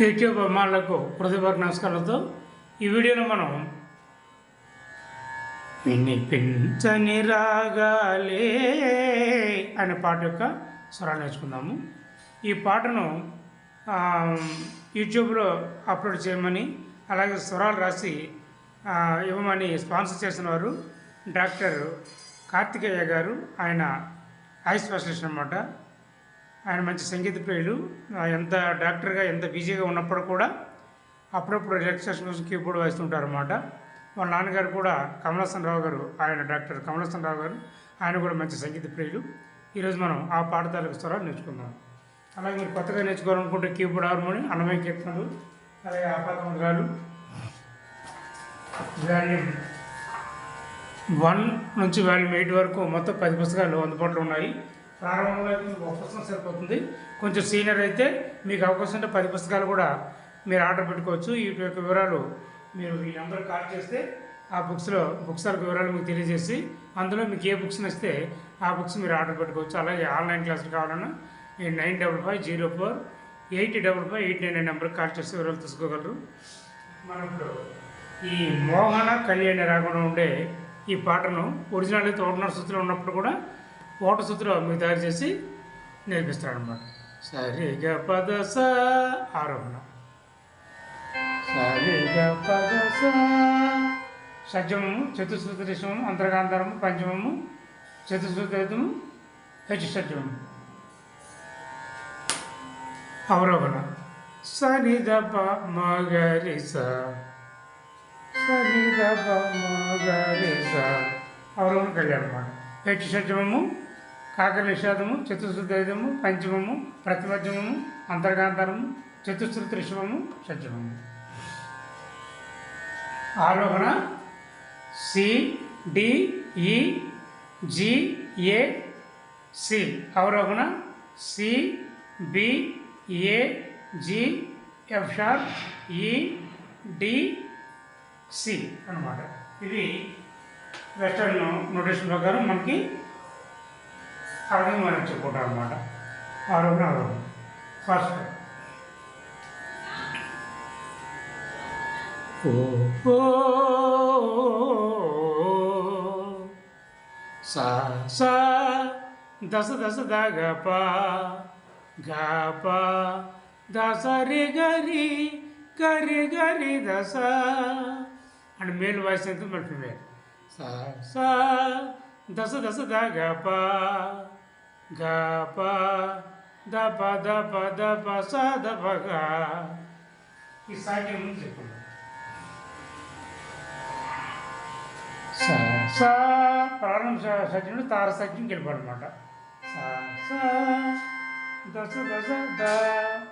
YouTube అభిమానులకు హృదయపూర్వక నమస్కారాలతో ఈ వీడియోలో మనం వినిపించని రాగాలే అనే పాట యొక్క స్వరాలు నేర్చుకుందాము. ఈ పాటను యూట్యూబ్లో అప్లోడ్ చేయమని అలాగే స్వరాలు రాసి ఇవ్వమని స్పాన్సర్ చేసిన వారు డాక్టర్ కార్తికేయ గారు. ఆయన ఐ స్పెషలిస్ట్ అనమాట ఆయన మంచి సంగీత ప్రియులు. ఎంత డాక్టర్గా ఎంత బిజీగా ఉన్నప్పుడు కూడా అప్పుడప్పుడు రిలాక్సేషన్ కోసం కీబోర్డ్ వేస్తుంటారు అనమాట వాళ్ళ నాన్నగారు కూడా కమలాసన్ రావు గారు ఆయన డాక్టర్ కమలాసన్ రావు గారు ఆయన కూడా మంచి సంగీత ప్రియులు. ఈరోజు మనం ఆ పాఠశాలకు స్వరాలు నేర్చుకుందాం. అలాగే మీరు కొత్తగా నేర్చుకోవాలనుకుంటే కీబోర్డ్ హార్మోని అన్నమయ కీర్తనలు అలాగే ఆపాదముద్రాలు వాల్యూమ్ వన్ నుంచి వాల్యూమ్ ఎయిట్ వరకు మొత్తం పది పుస్తకాలు అందుబాటులో ఉన్నాయి. ప్రారంభంలో అయితే మీకు ఒక పుస్తకం సరిపోతుంది. కొంచెం సీనియర్ అయితే మీకు అవకాశం ఉంటే పది పుస్తకాలు కూడా మీరు ఆర్డర్ పెట్టుకోవచ్చు. వీటి యొక్క వివరాలు మీరు ఈ నెంబర్ కాల్ చేస్తే ఆ బుక్స్లో బుక్స్ యొక్క వివరాలు మీకు తెలియజేసి అందులో మీకు ఏ బుక్స్ నచ్చితే ఆ బుక్స్ మీరు ఆర్డర్ పెట్టుకోవచ్చు. అలాగే ఆన్లైన్ క్లాసులు కావాలన్నా ఈ nine double five zero four eight double five eight nine నెంబర్కి కాల్ చేసి వివరాలు తీసుకోగలరు మనం ఇప్పుడు ఈ మోహన కళ్యాణి రాకుండా ఉండే ఈ పాటను ఒరిజినల్ అయితే ఓటనర శృతిలో ఉన్నప్పుడు కూడా ఓట సూత్రం మీకు తయారు చేసి నేర్పిస్తాడు అనమాట సరిగ పద స ఆరోహణ సరిగ పద స షడ్జమము చతుశ్రుతి రిషమము పంచమము చతుశ్రుతి హెచ్చు హెచ్ షడ్జమము అవరోహణ. సని దప మగరి స సని దప మగరి స అవరోహణ కళ్యాణం హెచ్చు హెచ్ షడ్జమము కాకర నిషాదము చతుశ్రుతము పంచమము ప్రతిమధ్యమము అంతర్గాంతరము చతుశ్రుతి రిషమము షడ్జమము. ఆరోహణ C D E G A A C. అవరోహణ C B A G F sharp E D C అన్నమాట. ఇది వెస్టర్న్ నోటేషన్ ప్రకారం మనకి అర్థం మనం చెప్పుకుంటాం అనమాట ఆరోహణ ఆరోహణ ఫస్ట్ ఓ సా సా దశ దశ ద గ ప గ ప దశ రి గరి గరి గరి దశ అండ్ మేల్ వాయిస్ ఎంత? మన ఫిమేల్ సా సా దశ దశ ద గ ప ద ప ద ప ద ప స ద ప గ. ఈ సాటి ముందు చెప్పండి. స ప్రారంభ స- సజ్జనుడు తార సజ్జం గెలిపాడనమాట స దశ దశ ద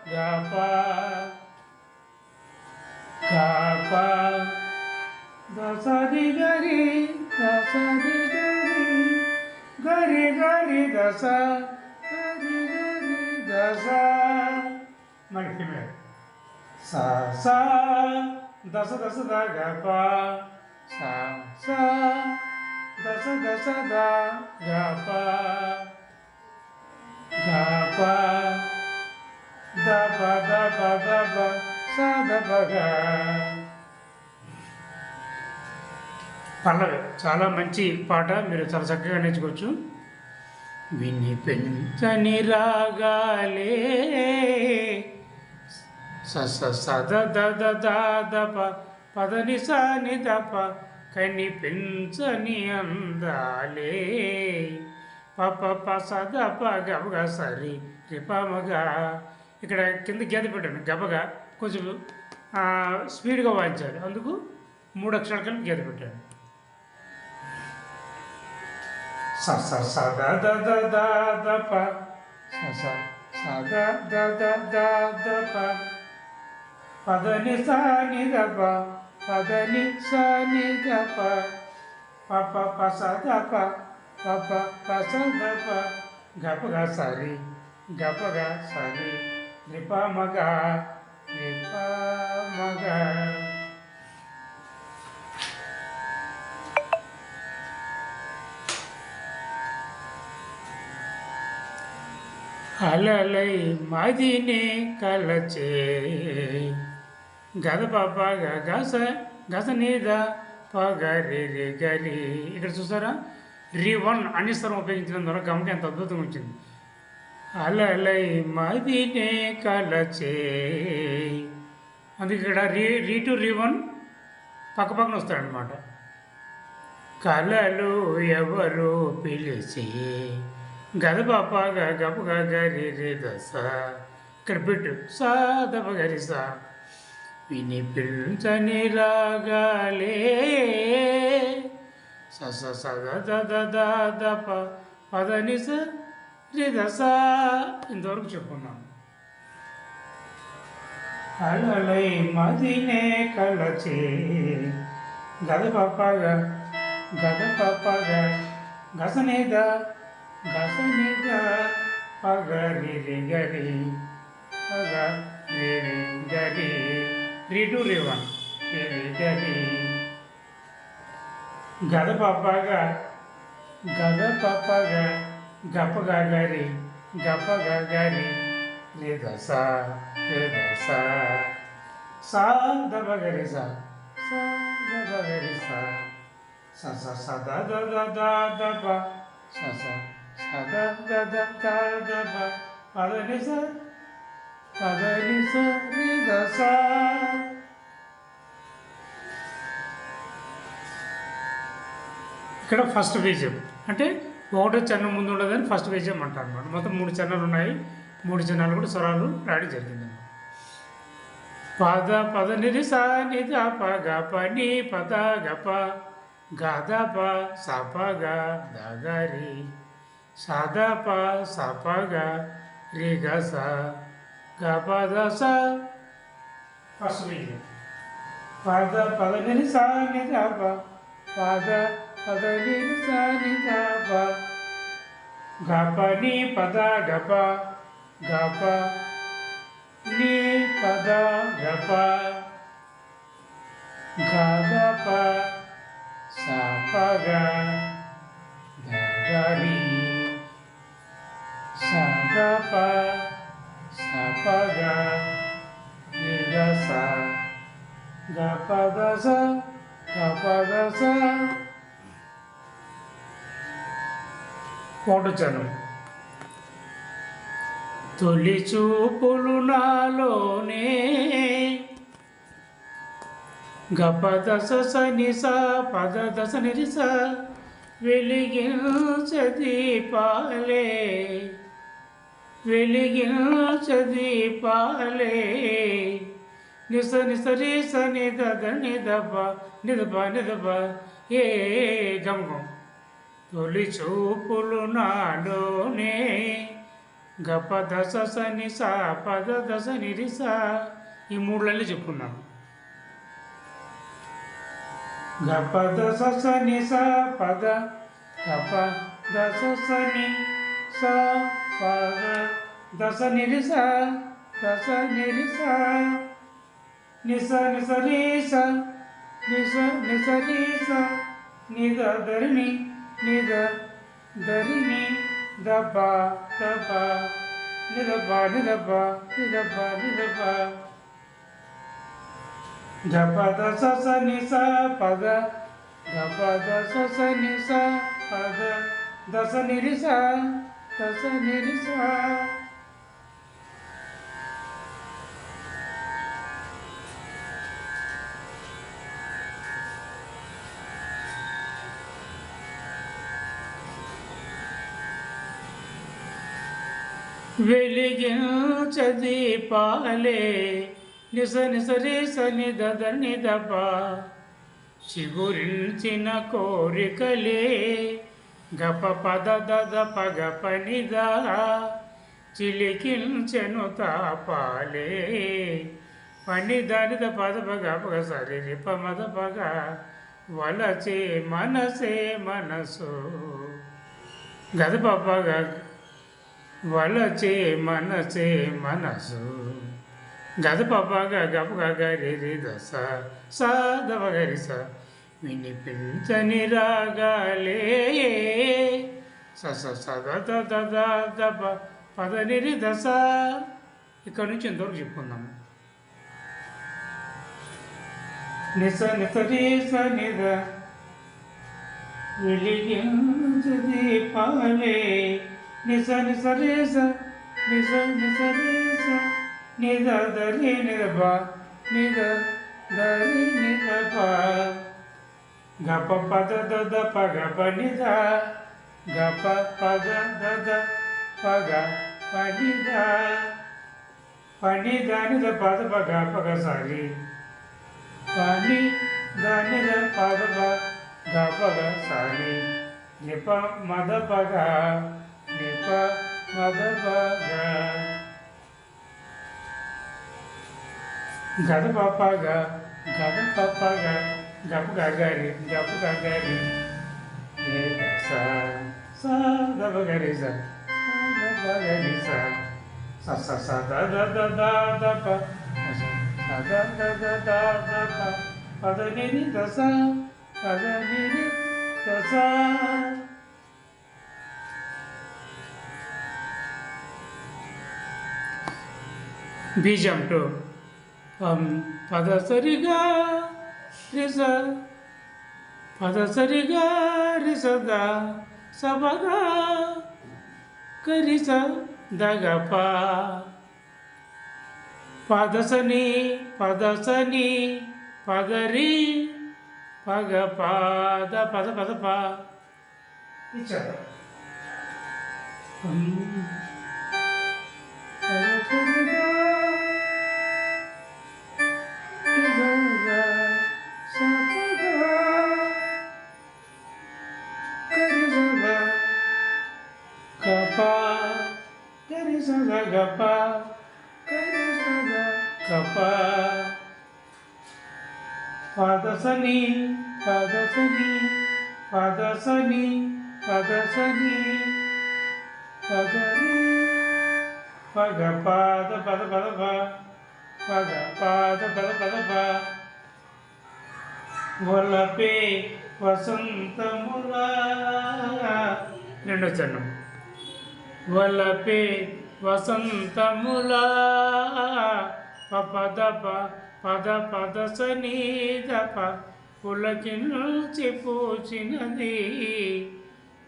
గ ప గ ప. దశ రి గరి దశ రి గరి గరి గరి దశ గరి గరి దశ మరి ఫిమేల్ సా సా దశ దశ ద గ ప సా సా దశ దశ ద గ ప గ ప ద ప ద ప ద ప స ద ప గ పల్లవి చాలా మంచి పాట మీరు చాలా చక్కగా నేర్చుకోవచ్చు. వినిపించని రాగాలే. స సద దద ద పదని స దప కని పెంచని అందాలే. పప ప ప స ప సరి రిపమగా ఇక్కడ కింద గీత పెట్టాను గబగా కొంచెం స్పీడ్గా వాయించాలి. అందుకు మూడు అక్షరాల కలిపి గీత పెట్టాను స స స ద ద ద ద ద ప స స స ద ద ద ద ద ప పదని స ని ద ప పదని స ని ద ప ప ప ప స ద ప ప ప ప స ద ప గ ప గ స రి గ ప గ స రి రి ప మ గ రి ప మ గ అలలై మదినే కలచే. గద పాప గస గస నీద పగరి రి గరి ఇక్కడ చూసారా? రి వన్ అనిస్తరం ఉపయోగించడం ద్వారా గమకి ఎంత అద్భుతంగా వచ్చింది. అలలై మదినే కలచే. అందుకే ఇక్కడ రీ రీ టు రీ వన్ పక్క పక్కన వస్తాడనమాట కలలు ఎవరు పిలిచి? గదపాప గప గరి రే దస ఇక్కడ పెట్టు సా దప గరి సా. వినిపించని రాగాలే. సస స స ద ద పదని స రే దస ఇంతవరకు చెప్పుకున్నాం. అలలై మదినే కలచే గద పప్పగ గద పప్పగ గసనేదా గసనేద పగరి రి గరి పగ రి రి గరి రి టు రి వన్ రి రి గరి గద పప్పగ గద పప్పగ గప గరి గప గరి రే దస రే దస సా దబ గరి సా సా దబ గరి సా స స స ద ద ద ద ద ప స స స ద ద ద ద పద పద ఇక్కడ ఫస్ట్ బీజం అంటే ఒకటో చరణం ముందు ఉండదని ఫస్ట్ బీజం అంటారు అనమాట మొత్తం మూడు చరణాలు ఉన్నాయి. మూడు చరణాలు కూడా స్వరాలు రాయడం జరిగింది పద పద నిధి సా నిద ప గ ప ని పద గ ప గ ద ప స ప గ ద గ రి. స ద ప స ప గ రి గ స గ ప ద స ఫస్ట్ బీజం పద పద నిరి సా నిద ప పద పద నిరి సా నిద ప గ ప ని పద గ ప గ ప తొలి చూపులు నాలోనే. గప దశ సని స పద దశ నిరిస వెలిగిన దీపాలే. వెలిగించ దీపాలే నిస నిస రి స నిద నిదప నిదప నిదప ఏ గమకం తొలి చూపులు నాలోనే. గప దశ సని సా పద దశ నిరిస ఈ మూడులలో చెప్పుకున్నాను. గప దశ సని సా పద గప దశ సని సా. పద దశ నిరిస దశ నిరిస నిస నిస రీస నిస నిస రీస నిద ధరిణి నిద ధరిణి దబ దబ నిదబ నిదబ నిదబ నిదబ గప దశ స నిస పద గప దశ స నిస పద దశ నిరిస దశ నిరిస వెలిగించ దీపాలే నిస నిస రే సని దద నిదప చిగురించిన కోరికలే గప పద దద పగ పనిద చిలికించెను తాపాలే. పని దానిద పద పగ పగ సరి రిప పగ వలచే మనసే మనసు. గద పగ వలచే మనసే మనసు. గద పగ గపగ గరి దశ దస సాదవ గరి స వినిపించని రాగాలే సస సద స ద దశ ఇక్కడ నుంచి ఎంతవరకు చెప్పుకుందాము. నిస నిస రే నిద వెలిగించు దీపాలే నిస నిస రే స. నిస నిస రే స నిద దరి నిద ಗ ಪ ಪ ದ ದ ದ ಪ ಗ ಪ ನಿ ದ ಗ ಪ ಪ ದ ದ ದ ಪ ಗ ಪ ನಿ ದ ಪ ನಿ ದ ನಿ ದ ಪ ದ ಪ ಗ ಪ ಗ ಸ ರಿ प नि द नि द प द प ग प ग स रि नि प म द प ग नि प म द प ग ग द प प ग ग द प प ग నిప మద పగ నిప మద పగ గద పప్పగ గద పప్పగ గప గగారి గప గగారి సా సా దబ గరి సా దబ గరి సా సా సా సా ద ద ద ద ద ప సా ద ద ద ద ద ప పద ని ని ద సా పద ని ని ద సా బీజం టు పద సరిగా రిస పద సరిగా రిసద సబగా కరిస దగప పదసని పదసని పదరి పగ పాద పద పద ప ఇచ్చారు పదసని పదసని పదసని పదసని. పదని పగ పాద పద పద పగ పాద పద పద వలపే వసంతములా రెండో చరణం. వలపే వసంతములా పద పద పద సని ప. పులకించి పూచినది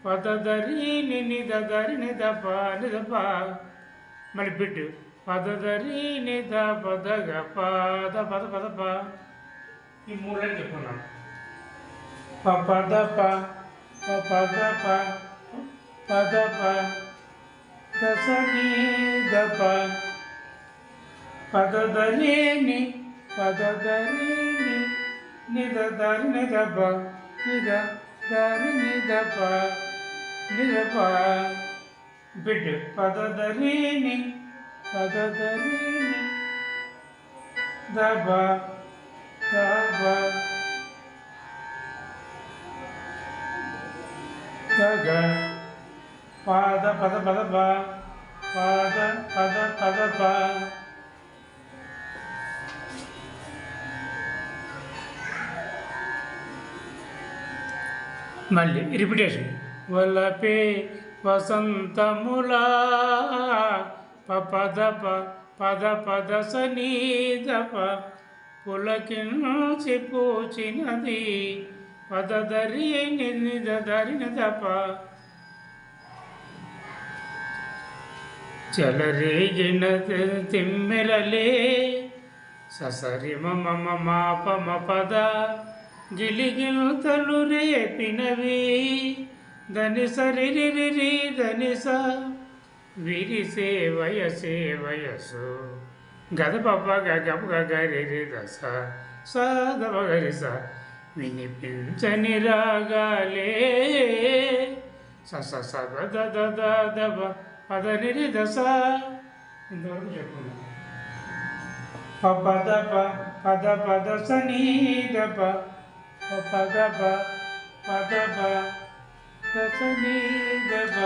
పదదరి నిద దరి నిదప. మళ్ళీ బిడ్డు పదదరి నిద పదగ పద పద పద ప ఈ మూలని చెప్పుకున్నాం ప పద ప ప పద ప పద ప. దసని దప. పదదరిని పదదరిని నిద దరి నిదప నిద దరి నిదప నిదప బిడ్డు పదదరిని పదదరిని దబ దబ దగ పాద పద పద ప పాద పద పద మళ్ళీ రిపిటేషన్. వలపే వసంతములా పద పద పద సనీదప పులకించి పూచినది పదదరి నిద దరిన దప. చలరేగిన తిమ్మెలలే ససరి మమ మాప పద జిలిగిలుతలు రేపినవి. దని సరిరిరి దని స విరిసే వయసే వయసు. గద పప్ప గరి దశ సదప గరి స వినిపించని రాగాలే. స సద స ద ద ద దబ పద నిరి దశ ఇంతవరకు చెప్పుకున్నాం. పద ప పద పద సనీ దప పద ప పద ప దసని దప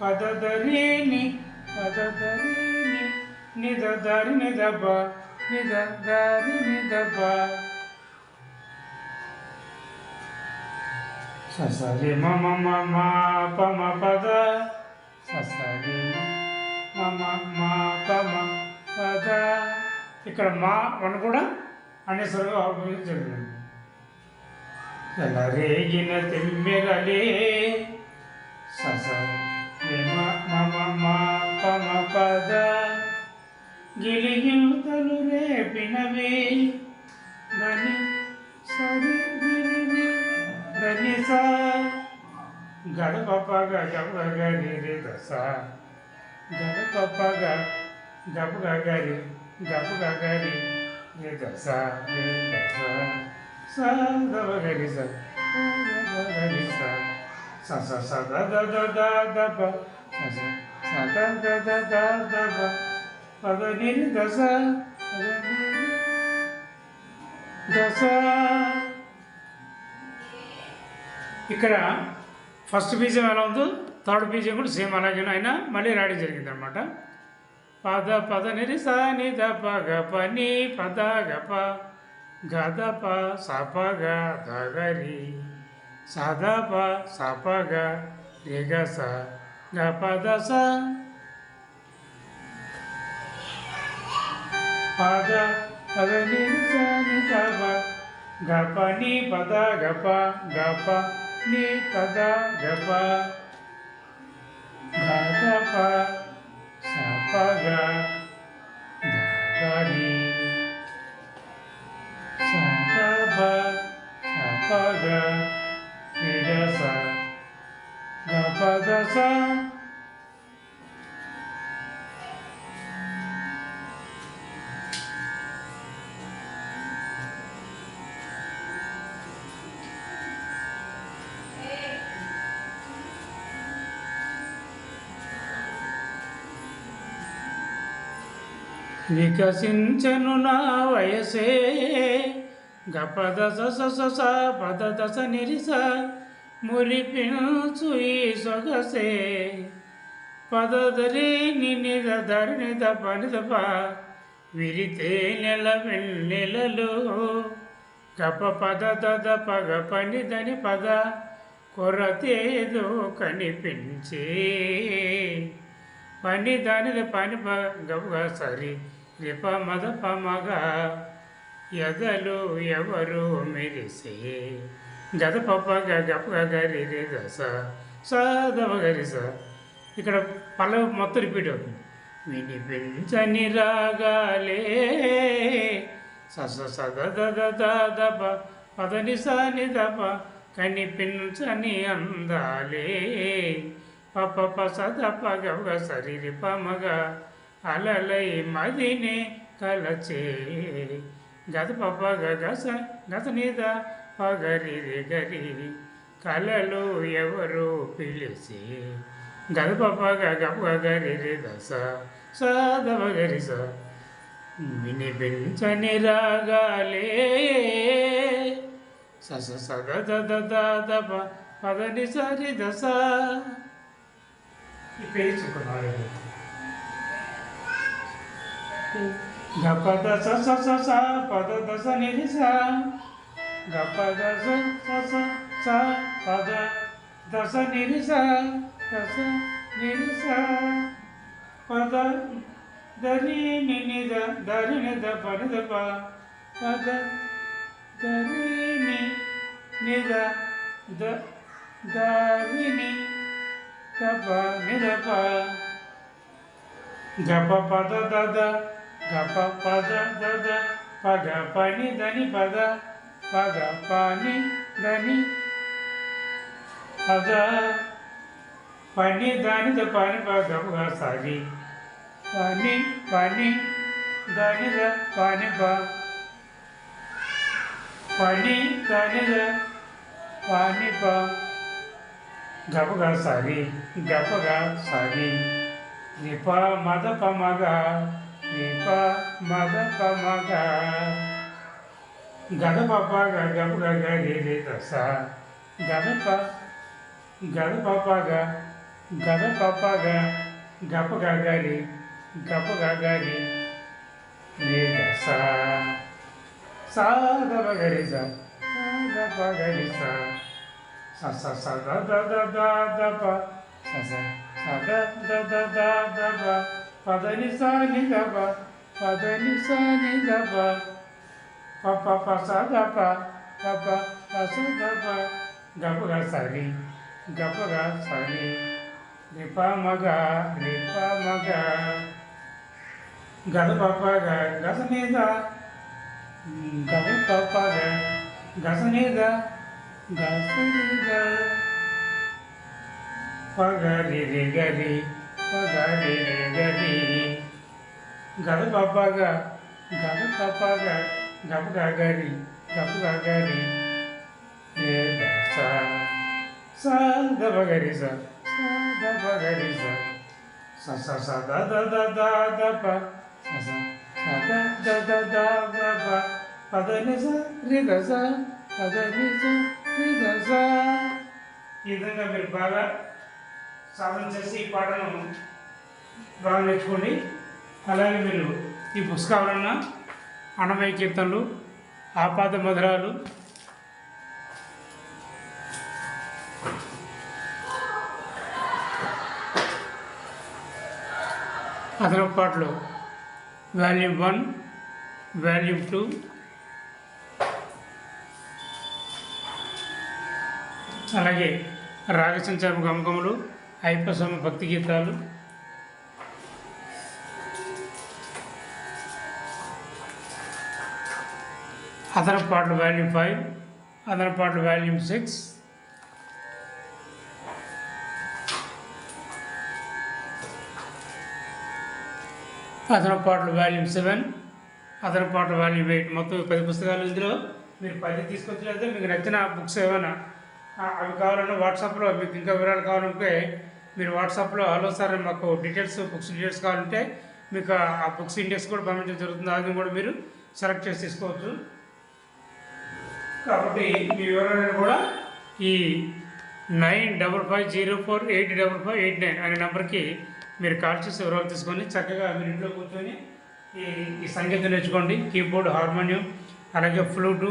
పద దరిని పద నిద దరి నిదప నిద దరి నిదప ససరి మమ మమ పమ పద ససరి మమ మా పమ పద ఇక్కడ మా వన్ కూడా అనేసరిగా జరిగింది రేగిన తిమ్మెరలే సస మమ మమ మా పమ పద గిలియుతలు రేపినవే దని సరి గిరి దని సా గడపగ గబగ రి దశ గడపగ గబగ గరి గబగ గరి రి దశ రి దశ స గబ గరి స గరి స స స స ద ద ద ద ద ప స స స ద ద ద ద ద ప పద ని రి దశ పద ని ఇక్కడ ఫస్ట్ బీజం ఎలా ఉందో థర్డ్ బీజం కూడా సేమ్ అలాగే అయినా మళ్ళీ రాయడం జరిగింది అనమాట పద పద నిరి సా ని ద ప గ ప ని పద గ ప గ ద ప స ప గ ద గ రి స ద ప స ప గ రి గ స గ ప వికసించను నా వయసే. గపద స స పద దశ నిరిస మురిపించు ఈ సొగసే. పదదరి నినిద ధరణి దప నిదప విరితే నెల వెన్నెలలో. గప పద దద పగ పని దని పద కొరతేదో కనిపించే. పని దానిది పని సరి రిప మద ఎదలు ఎవరు మెరిసే? గద పప్ప గపగ గరి రే దస సదవ స ఇక్కడ పల్లవి మొత్తం రిపీట్ అవుతుంది. వినిపించని రాగాలే. సస సద దద దప పదని సని దప కనిపించని అందాలే. పప పస దప గవ సరి పమగ అలలై మదిని కలచే గత పప గస గత నీద పగరి రి గరి కలలు ఎవరు పిలిచి. గద పప గప గరి రి దస సదవ గరి స వినిపించని రాగాలే. సస సగ దద దప పదని సరి దశ ఈ పేరు చెప్పుకున్నారు గపద స స స స పద దశ నిరి స గపద స స స స పద దశ నిరి స దశ నిరి స పద దరి నిని ద దరి ని ద ప ని ద ప పద దరి ని ని ద ద దరి ని ద ప ని ద ప గప పద ద ద గప పద ద ద పగ పని దని పద పగ పని దని పద పని దాని ద పని పగ సాగి పని పని దాని ద పని ప పని దాని ద పని ప గపగా సాగి గపగా సాగి రిప మద పమగ రిప మద పమగ గద పప గపగ గరి రి దస గద ప గద పపగ గద పపగ గపగ గరి గపగ గరి రి దస సా గప గరి స గప గరి స స స స ద ద ద ద ద ప స స స ద ద ద ద ద ప పదని సాని దప పదని సాని దప పప పస దప పప పస దప గపగా సరి గపగా సరి రిప మగ రిప మగ గద పపగ గస మీద గద పపగ గస మీద గస మీద పగరి రి గరి పగరి రి గరి గద పపగ గద పపగ గపగా గరి గపగా గరి రే స స దప గరి స స దప గరి స స స స ద ద ద ద ద ప స స స ద ద ద ద ద ప పద ని స రి ద స పద ని స రి ద స ఈ విధంగా మీరు బాగా సాధన చేసి ఈ పాటను బాగా నేర్చుకోండి అలాగే మీరు ఈ పుస్తకాలన్న అన్నమయ్య కీర్తనలు ఆపాద మధురాలు అదనపు పాటలు వాల్యూమ్ వన్ వాల్యూమ్ టూ అలాగే రాగసంచారం గమకములు ఐపసమ భక్తి గీతాలు అదనపు పాటలు వాల్యూమ్ ఫైవ్ అదనపు పాటలు వాల్యూమ్ సిక్స్ అదనపు పాటలు వాల్యూమ్ సెవెన్ అదనపు పాటలు వాల్యూమ్ ఎయిట్ మొత్తం పది పుస్తకాలు ఇందులో మీరు పది తీసుకొచ్చినట్లయితే మీకు నచ్చిన బుక్స్ ఏమైనా అవి కావాలన్నా వాట్సాప్లో మీకు ఇంకా వివరాలు కావాలంటే మీరు వాట్సాప్లో హలో సార్ మాకు డీటెయిల్స్ బుక్స్ డీటెయిల్స్ కావాలంటే మీకు ఆ- ఆ బుక్స్ ఇండెక్స్ కూడా పంపించడం జరుగుతుంది. అది కూడా మీరు సెలెక్ట్ చేసి తీసుకోవచ్చు. కాబట్టి మీ వివరాలను కూడా ఈ nine double five zero four eight double five eight nine అనే నెంబర్కి మీరు కాల్ చేసి వివరాలు తీసుకొని చక్కగా మీరు ఇంట్లో కూర్చొని ఈ ఈ సంగీతం నేర్చుకోండి. కీబోర్డ్ హార్మోనియం అలాగే ఫ్లూటు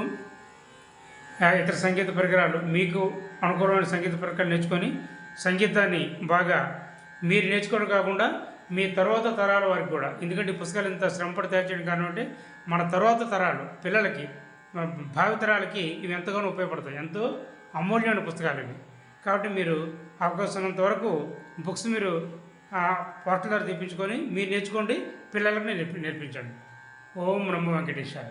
ఇతర సంగీత పరికరాలు మీకు అనుకూలమైన సంగీత పరికరాలు నేర్చుకొని సంగీతాన్ని బాగా మీరు నేర్చుకోవడం కాకుండా మీ తర్వాత తరాల వారికి కూడా. ఎందుకంటే ఈ పుస్తకాలు ఇంత శ్రమపడి తయారు చేయడం కారణం అంటే మన తర్వాత తరాలు పిల్లలకి భావితరాలకి ఇవి ఎంతగానో ఉపయోగపడతాయి. ఎంతో అమూల్యమైన పుస్తకాలు ఇవి. కాబట్టి మీరు అవకాశం ఉన్నంత వరకు బుక్స్ మీరు పోస్టల్ ద్వారా తెప్పించుకొని మీరు నేర్చుకోండి పిల్లలకు నేర్పి నేర్పించండి. ఓం నమ్మ వెంకటేశ్వర